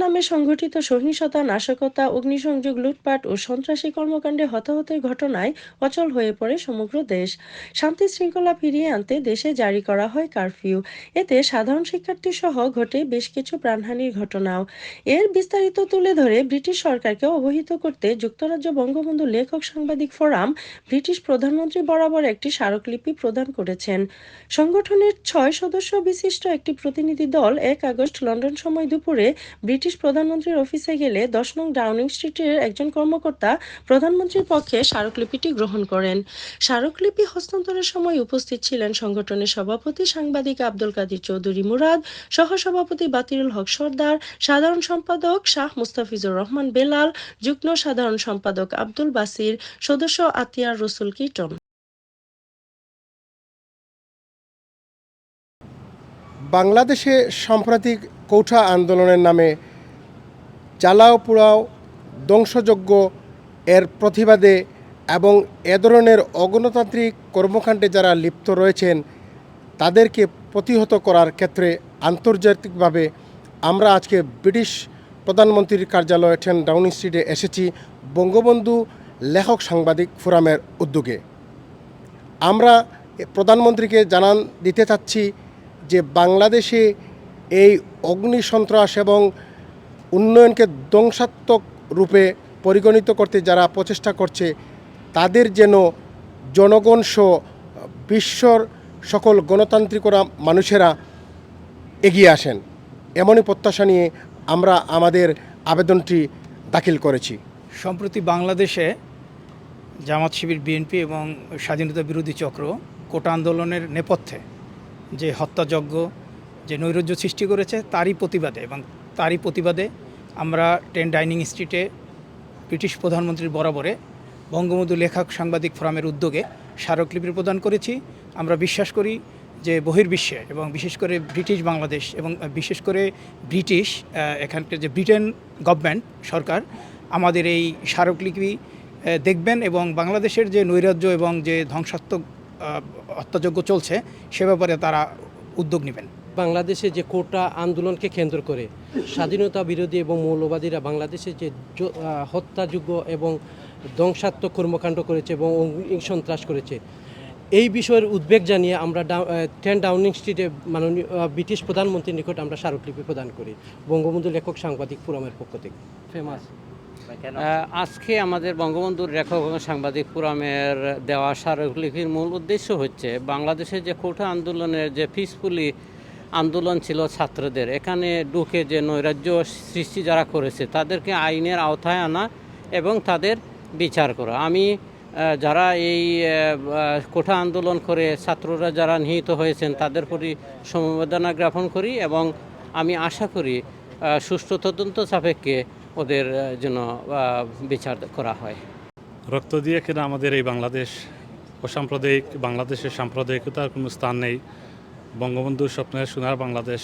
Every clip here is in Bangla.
সংঘটিত সহিংসতা, নাশকতা, অগ্নিসংযোগ, লুটপাট ও সন্ত্রাসী কর্মকাণ্ডে হতাহতের ঘটনায় অচল হয়ে পড়ে সমগ্র দেশ। শান্তি শৃঙ্খলা ফিরিয়ে আনতে দেশে জারি করা হয় কারফিউ। এতে সাধারণ শিক্ষার্থী সহ ঘটে বেশ কিছু প্রাণহানির ঘটনাও। এর বিস্তারিত তুলে ধরে ব্রিটিশ সরকারকে অবহিত করতে যুক্তরাজ্য বঙ্গবন্ধু লেখক সাংবাদিক ফোরাম ব্রিটিশ প্রধানমন্ত্রী বরাবর একটি স্মারকলিপি প্রদান করেছেন। সংগঠনের ছয় সদস্য বিশিষ্ট একটি প্রতিনিধি দল এক আগস্ট লন্ডন সময় দুপুরে ব্রিটিশ প্রধানমন্ত্রীর অফিসে গেলে দশ নং ডাউনিং স্ট্রিটের একজন কর্মকর্তা প্রধানমন্ত্রীর পক্ষে স্মারকলিপিটি গ্রহণ করেন। স্মারকলিপি হস্তান্তরের সময় উপস্থিত ছিলেন সংগঠনের সভাপতি সাংবাদিক আব্দুল কাদির চৌধুরী মুরাদ, সহসভাপতি বাতিরুল হক সর্দার, সাধারণ সম্পাদক শাহ মুস্তাফিজুর রহমান বেলাল, যুগ্ম সাধারণ সম্পাদক আব্দুল বাসির, সদস্য আতিয়ার রসুল কীর্তন বাংলাদেশে সাম্প্রতিক কৌঠা আন্দোলনের নামে জ্বালাও পোড়াও ধ্বংসযজ্ঞ এর প্রতিবাদে এবং এ ধরনের অগণতান্ত্রিক কর্মকাণ্ডে যারা লিপ্ত রয়েছেন, তাদেরকে প্রতিহত করার ক্ষেত্রে আন্তর্জাতিকভাবে আমরা আজকে ব্রিটিশ প্রধানমন্ত্রীর কার্যালয় টেন ডাউনিং স্ট্রিটে এসেছি বঙ্গবন্ধু লেখক সাংবাদিক ফোরামের উদ্যোগে। আমরা প্রধানমন্ত্রীকে জানান দিতে চাচ্ছি যে বাংলাদেশে এই অগ্নি সন্ত্রাস এবং উন্নয়নকে ধ্বংসাত্মক রূপে পরিগণিত করতে যারা প্রচেষ্টা করছে, তাদের যেন জনগণ সহ বিশ্বর সকল গণতান্ত্রিকরা মানুষেরা এগিয়ে আসেন। এমনই প্রত্যাশা নিয়ে আমরা আমাদের আবেদনটি দাখিল করেছি। সম্প্রতি বাংলাদেশে জামাত শিবির, বিএনপি এবং স্বাধীনতা বিরোধী চক্র কোটা আন্দোলনের নেপথ্যে যে হত্যাযজ্ঞ, যে নৈরাজ্য সৃষ্টি করেছে, তারই প্রতিবাদে এবং তারই প্রতিবাদে আমরা টেন ডাইনিং স্ট্রিটে ব্রিটিশ প্রধানমন্ত্রীর বরাবরে বঙ্গবন্ধু লেখক সাংবাদিক ফোরামের উদ্যোগে স্মারকলিপি প্রদান করেছি। আমরা বিশ্বাস করি যে বহির্বিশ্বে এবং বিশেষ করে ব্রিটিশ বাংলাদেশ এবং বিশেষ করে ব্রিটিশ এখানকার যে ব্রিটেন গভর্নমেন্ট সরকার আমাদের এই স্মারকলিপি দেখবেন এবং বাংলাদেশের যে নৈরাজ্য এবং যে ধ্বংসাত্মক হত্যাযজ্ঞ চলছে সে ব্যাপারে তারা উদ্যোগ নেবেন। বাংলাদেশে যে কোটা আন্দোলনকে কেন্দ্র করে স্বাধীনতা বিরোধী এবং মৌলবাদীরা বাংলাদেশে যে হত্যাযোগ্য এবং ধ্বংসাত্মক কর্মকাণ্ড করেছে এবং সন্ত্রাস করেছে এই বিষয়ের উদ্বেগ জানিয়ে আমরা টেন ডাউনিং স্ট্রিটে মাননীয় ব্রিটিশ প্রধানমন্ত্রীর নিকট আমরা স্মারকলিপি প্রদান করি বঙ্গবন্ধু লেখক সাংবাদিক ফোরামের পক্ষ থেকে। ফেমাস। আজকে আমাদের বঙ্গবন্ধুর লেখক সাংবাদিক ফোরামের দেওয়া স্মারকলিপির মূল উদ্দেশ্য হচ্ছে বাংলাদেশের যে কোঠা আন্দোলনের যে পিসফুলি আন্দোলন ছিল ছাত্রদের, এখানে ঢুকে যে নৈরাজ্য সৃষ্টি যারা করেছে, তাদেরকে আইনের আওতায় আনা এবং তাদের বিচার করা। আমি যারা এই কোঠা আন্দোলন করে ছাত্ররা যারা নিহিত হয়েছেন, তাদের প্রতি সমবেদনা জ্ঞাপন করি এবং আমি আশা করি সুষ্ঠু তদন্ত সাপেক্ষে ওদের জন্য বিচার করা হয়। রক্ত দিয়ে কিনা আমাদের এই বাংলাদেশ অসাম্প্রদায়িক বাংলাদেশের সাম্প্রদায়িকতার কোনো স্থান নেই। বঙ্গবন্ধুর স্বপ্নের সোনার বাংলাদেশ,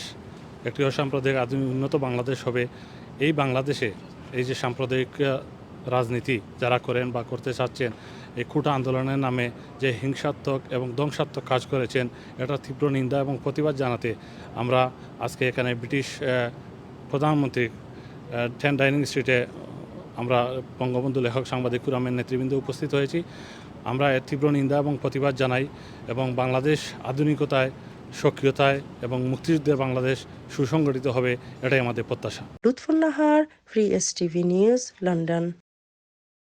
একটি অসাম্প্রদায়িক, আধুনিক, উন্নত বাংলাদেশ হবে। এই বাংলাদেশে এই যে সাম্প্রদায়িক রাজনীতি যারা করেন বা করতে চাচ্ছেন, এই খুঁটা আন্দোলনের নামে যে হিংসাত্মক এবং ধ্বংসাত্মক কাজ করেছেন, এটা তীব্র নিন্দা এবং প্রতিবাদ জানাতে আমরা আজকে এখানে ব্রিটিশ প্রধানমন্ত্রী টেন ডাইনিং স্ট্রিটে আমরা বঙ্গবন্ধু লেখক সাংবাদিক কুরামের নেতৃবৃন্দ উপস্থিত হয়েছি। আমরা এর তীব্র নিন্দা এবং প্রতিবাদ জানাই এবং বাংলাদেশ আধুনিকতায়, সক্রিয়তায় এবং মুক্তিযুদ্ধের বাংলাদেশ সুসংগঠিত হবে এটাই আমাদের প্রত্যাশা। লুৎফুল্লাহার free S TV news London